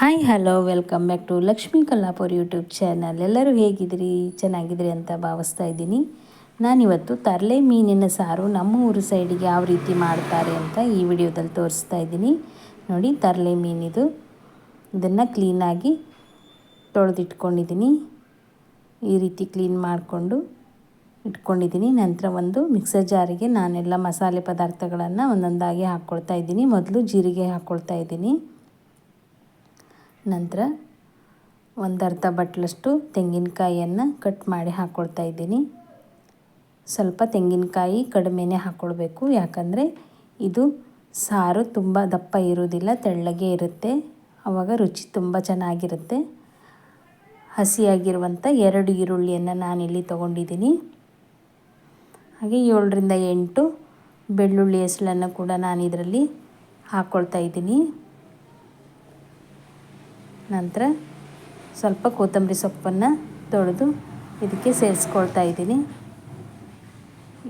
Hi hello welcome back to Lakshmi Kallapur YouTube channel ಎಲ್ಲರೂ ಹೇಗಿದ್ರಿ ಚೆನ್ನಾಗಿದ್ರಿ ಅಂತ ಭಾವಿಸ್ತಾ ಇದ್ದೀನಿ. ನಾನಿವತ್ತು ತರಲೆ ಮೀನಿನ ಸಾರು ನಮ್ಮ ಊರು ಸೈಡಿಗೆ ಯಾವ ರೀತಿ ಮಾಡ್ತಾರೆ ಅಂತ ಈ ವಿಡಿಯೋದಲ್ಲಿ ತೋರಿಸ್ತಾ ಇದ್ದೀನಿ. ನೋಡಿ, ತರಲೆ ಮೀನಿದು. ಇದನ್ನು ಕ್ಲೀನಾಗಿ ತೊಳೆದಿಟ್ಕೊಂಡಿದ್ದೀನಿ. ಈ ರೀತಿ ಕ್ಲೀನ್ ಮಾಡಿಕೊಂಡು ಇಟ್ಕೊಂಡಿದ್ದೀನಿ. ನಂತರ ಒಂದು ಮಿಕ್ಸರ್ ಜಾರಿಗೆ ನಾನೆಲ್ಲ ಮಸಾಲೆ ಪದಾರ್ಥಗಳನ್ನು ಒಂದೊಂದಾಗಿ ಹಾಕ್ಕೊಳ್ತಾ ಇದ್ದೀನಿ. ಮೊದಲು ಜೀರಿಗೆ ಹಾಕ್ಕೊಳ್ತಾ ಇದ್ದೀನಿ. ನಂತರ ಒಂದು ಅರ್ಧ ಬಟ್ಲಷ್ಟು ತೆಂಗಿನಕಾಯಿಯನ್ನು ಕಟ್ ಮಾಡಿ ಹಾಕ್ಕೊಳ್ತಾ ಇದ್ದೀನಿ. ಸ್ವಲ್ಪ ತೆಂಗಿನಕಾಯಿ ಕಡಿಮೆನೆ ಹಾಕ್ಕೊಳ್ಬೇಕು ಯಾಕಂದರೆ ಇದು ಸಾರು ತುಂಬ ದಪ್ಪ ಇರೋದಿಲ್ಲ ತೆಳ್ಳಗೆ ಇರುತ್ತೆ. ಆವಾಗ ರುಚಿ ತುಂಬ ಚೆನ್ನಾಗಿರುತ್ತೆ. ಹಸಿಯಾಗಿರುವಂಥ ಎರಡು ಈರುಳ್ಳಿಯನ್ನು ನಾನಿಲ್ಲಿ ತೊಗೊಂಡಿದ್ದೀನಿ. ಹಾಗೆ ಏಳರಿಂದ ಎಂಟು ಬೆಳ್ಳುಳ್ಳಿ ಹೆಸಳನ್ನು ಕೂಡ ನಾನು ಇದರಲ್ಲಿ ಹಾಕ್ಕೊಳ್ತಾ ಇದ್ದೀನಿ. ನಂತರ ಸ್ವಲ್ಪ ಕೊತ್ತಂಬರಿ ಸೊಪ್ಪನ್ನು ತೊಳೆದು ಇದಕ್ಕೆ ಸೇರಿಸ್ಕೊಳ್ತಾ ಇದ್ದೀನಿ.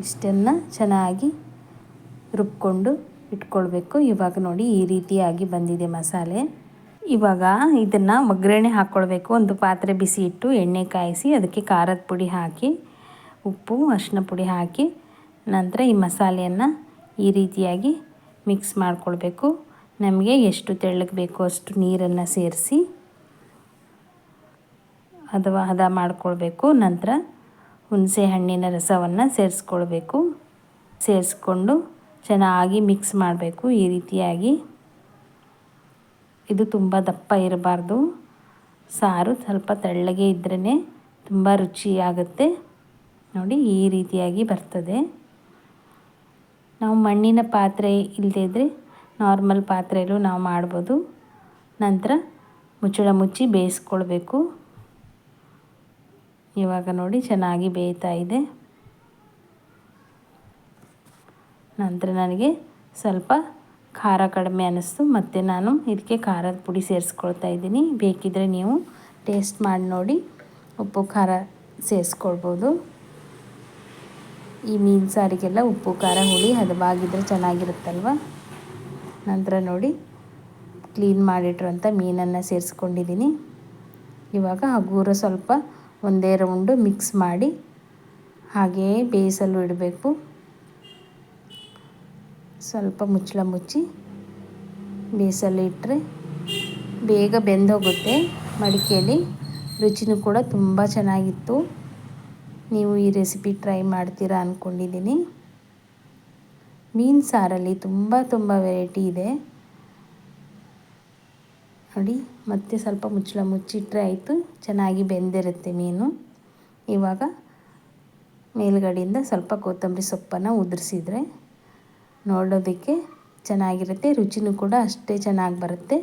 ಇಷ್ಟನ್ನು ಚೆನ್ನಾಗಿ ರುಬ್ಕೊಂಡು ಇಟ್ಕೊಳ್ಬೇಕು. ಇವಾಗ ನೋಡಿ ಈ ರೀತಿಯಾಗಿ ಬಂದಿದೆ ಮಸಾಲೆ. ಇವಾಗ ಇದನ್ನು ಒಗ್ಗರಣೆ ಹಾಕ್ಕೊಳ್ಬೇಕು ಒಂದು ಪಾತ್ರೆ ಬಿಸಿ ಇಟ್ಟು ಎಣ್ಣೆ ಕಾಯಿಸಿ ಅದಕ್ಕೆ ಖಾರದ ಪುಡಿ ಹಾಕಿ, ಉಪ್ಪು, ಅರಿಶಿನ ಪುಡಿ ಹಾಕಿ, ನಂತರ ಈ ಮಸಾಲೆಯನ್ನು ಈ ರೀತಿಯಾಗಿ ಮಿಕ್ಸ್ ಮಾಡಿಕೊಳ್ಬೇಕು. ನಮಗೆ ಎಷ್ಟು ತೆಳ್ಳಗೆ ಬೇಕೋ ಅಷ್ಟು ನೀರನ್ನು ಸೇರಿಸಿ ಅಥವಾ ಹದ ಮಾಡಿಕೊಳ್ಬೇಕು. ನಂತರ ಹುಣಸೆ ಹಣ್ಣಿನ ರಸವನ್ನು ಸೇರಿಸ್ಕೊಳ್ಬೇಕು. ಸೇರಿಸ್ಕೊಂಡು ಚೆನ್ನಾಗಿ ಮಿಕ್ಸ್ ಮಾಡಬೇಕು. ಈ ರೀತಿಯಾಗಿ ಇದು ತುಂಬ ದಪ್ಪ ಇರಬಾರ್ದು. ಸಾರು ಸ್ವಲ್ಪ ತೆಳ್ಳಗೆ ಇದ್ರೇ ತುಂಬ ರುಚಿಯಾಗುತ್ತೆ. ನೋಡಿ, ಈ ರೀತಿಯಾಗಿ ಬರ್ತದೆ. ನಾವು ಮಣ್ಣಿನ ಪಾತ್ರೆ ಇಲ್ಲದೇ ಇದ್ದರೆ ನಾರ್ಮಲ್ ಪಾತ್ರೆಯಲ್ಲೂ ನಾವು ಮಾಡ್ಬೋದು. ನಂತರ ಮುಚ್ಚಳ ಮುಚ್ಚಿ ಬೇಯಿಸ್ಕೊಳ್ಬೇಕು. ಇವಾಗ ನೋಡಿ ಚೆನ್ನಾಗಿ ಬೇಯ್ತಾ ಇದೆ. ನಂತರ ನನಗೆ ಸ್ವಲ್ಪ ಖಾರ ಕಡಿಮೆ ಅನ್ನಿಸ್ತು. ಮತ್ತು ನಾನು ಇದಕ್ಕೆ ಖಾರದ ಪುಡಿ ಸೇರಿಸ್ಕೊಳ್ತಾ ಇದ್ದೀನಿ. ಬೇಕಿದ್ದರೆ ನೀವು ಟೇಸ್ಟ್ ಮಾಡಿ ನೋಡಿ. ಉಪ್ಪು, ಖಾರ ಸೇರಿಸ್ಕೊಳ್ಬೋದು. ಈ ಮೀನು ಸಾರಿಗೆಲ್ಲ ಉಪ್ಪು, ಖಾರ ಹುಳಿ ಹದವಾಗಿದ್ದರೆ ಚೆನ್ನಾಗಿರುತ್ತಲ್ವ? ನಂತರ ನೋಡಿ ಕ್ಲೀನ್ ಮಾಡಿಟ್ರಂಥ ಮೀನನ್ನು ಸೇರಿಸ್ಕೊಂಡಿದ್ದೀನಿ. ಇವಾಗ ಹಗೂರ ಸ್ವಲ್ಪ ಒಂದೇ ರೌಂಡು ಮಿಕ್ಸ್ ಮಾಡಿ ಹಾಗೆಯೇ ಬೇಯಿಸಲು ಇಡಬೇಕು. ಸ್ವಲ್ಪ ಮುಚ್ಚಳ ಮುಚ್ಚಿ ಬೇಯಿಸಲು ಇಟ್ಟರೆ ಬೇಗ ಬೆಂದೋಗುತ್ತೆ ಮಡಿಕೆಯಲ್ಲಿ ರುಚಿನೂ ಕೂಡ ತುಂಬ ಚೆನ್ನಾಗಿತ್ತು. ನೀವು ಈ ರೆಸಿಪಿ ಟ್ರೈ ಮಾಡ್ತೀರಾ ಅಂದ್ಕೊಂಡಿದ್ದೀನಿ ಮೀನು ಸಾರಲ್ಲಿ ತುಂಬ ತುಂಬ ವೆರೈಟಿ ಇದೆ. ನೋಡಿ, ಮತ್ತೆ ಸ್ವಲ್ಪ ಮುಚ್ಚಳ ಮುಚ್ಚಿಟ್ರೆ ಆಯಿತು. ಚೆನ್ನಾಗಿ ಬೆಂದಿರುತ್ತೆ ಮೀನು. ಇವಾಗ ಮೇಲುಗಡೆಯಿಂದ ಸ್ವಲ್ಪ ಕೊತ್ತಂಬರಿ ಸೊಪ್ಪನ್ನು ಉದುರಿಸಿದ್ರೆ ನೋಡೋದಕ್ಕೆ ಚೆನ್ನಾಗಿರುತ್ತೆ. ರುಚಿನೂ ಕೂಡ ಅಷ್ಟೇ ಚೆನ್ನಾಗಿ ಬರುತ್ತೆ.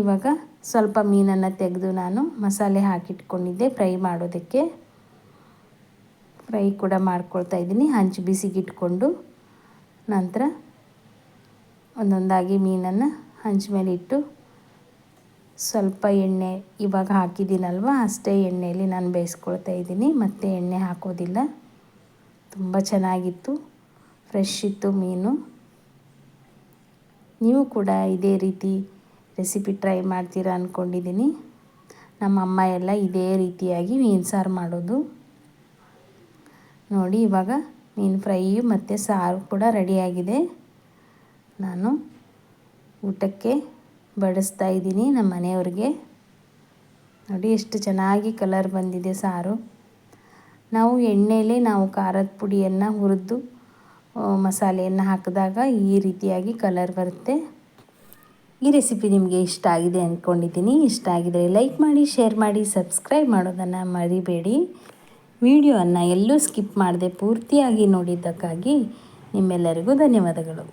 ಇವಾಗ ಸ್ವಲ್ಪ ಮೀನನ್ನು ತೆಗೆದು ನಾನು ಮಸಾಲೆ ಹಾಕಿಟ್ಕೊಂಡಿದ್ದೆ ಫ್ರೈ ಮಾಡೋದಕ್ಕೆ. ಫ್ರೈ ಕೂಡ ಮಾಡ್ಕೊಳ್ತಾ ಇದ್ದೀನಿ. ಹಂಚು ಬಿಸಿಗಿಟ್ಕೊಂಡು. ನಂತರ ಒಂದೊಂದಾಗಿ ಮೀನನ್ನು ಹಂಚ ಮೇಲೆ ಇಟ್ಟು ಸ್ವಲ್ಪ ಎಣ್ಣೆ ಇವಾಗ ಹಾಕಿದ್ದೀನಲ್ವ, ಅಷ್ಟೇ ಎಣ್ಣೆಯಲ್ಲಿ ನಾನು ಬೇಯಿಸ್ಕೊಳ್ತಾ ಇದ್ದೀನಿ. ಮತ್ತೆ ಎಣ್ಣೆ ಹಾಕೋದಿಲ್ಲ. ತುಂಬ ಚೆನ್ನಾಗಿತ್ತು. ಫ್ರೆಶ್ ಇತ್ತು ಮೀನು. ನೀವು ಕೂಡ ಇದೇ ರೀತಿ ರೆಸಿಪಿ ಟ್ರೈ ಮಾಡ್ತೀರಾ ಅಂದ್ಕೊಂಡಿದ್ದೀನಿ ನಮ್ಮ ಅಮ್ಮ ಎಲ್ಲ ಇದೇ ರೀತಿಯಾಗಿ ಮೀನು ಸಾರು ಮಾಡೋದು. ನೋಡಿ, ಇವಾಗ ಮೀನು ಫ್ರೈಯು ಮತ್ತು ಸಾರು ಕೂಡ ರೆಡಿಯಾಗಿದೆ. ನಾನು ಊಟಕ್ಕೆ ಬಡಿಸ್ತಾ ಇದ್ದೀನಿ ನಮ್ಮ ಮನೆಯವ್ರಿಗೆ. ನೋಡಿ ಎಷ್ಟು ಚೆನ್ನಾಗಿ ಕಲರ್ ಬಂದಿದೆ ಸಾರು. ನಾವು ಎಣ್ಣೆಯಲ್ಲಿ ನಾವು ಖಾರದ ಪುಡಿಯನ್ನು ಹುರಿದು ಮಸಾಲೆಯನ್ನು ಹಾಕಿದಾಗ ಈ ರೀತಿಯಾಗಿ ಕಲರ್ ಬರುತ್ತೆ. ಈ ರೆಸಿಪಿ ನಿಮಗೆ ಇಷ್ಟ ಆಗಿದೆ ಅಂದ್ಕೊಂಡಿದ್ದೀನಿ. ಇಷ್ಟ ಆಗಿದರೆ ಲೈಕ್ ಮಾಡಿ, ಶೇರ್ ಮಾಡಿ, ಸಬ್ಸ್ಕ್ರೈಬ್ ಮಾಡೋದನ್ನು ಮರಿಬೇಡಿ. ವಿಡಿಯೋವನ್ನು ಎಲ್ಲೂ ಸ್ಕಿಪ್ ಮಾಡದೆ ಪೂರ್ತಿಯಾಗಿ ನೋಡಿದ್ದಕ್ಕಾಗಿ ನಿಮ್ಮೆಲ್ಲರಿಗೂ ಧನ್ಯವಾದಗಳು.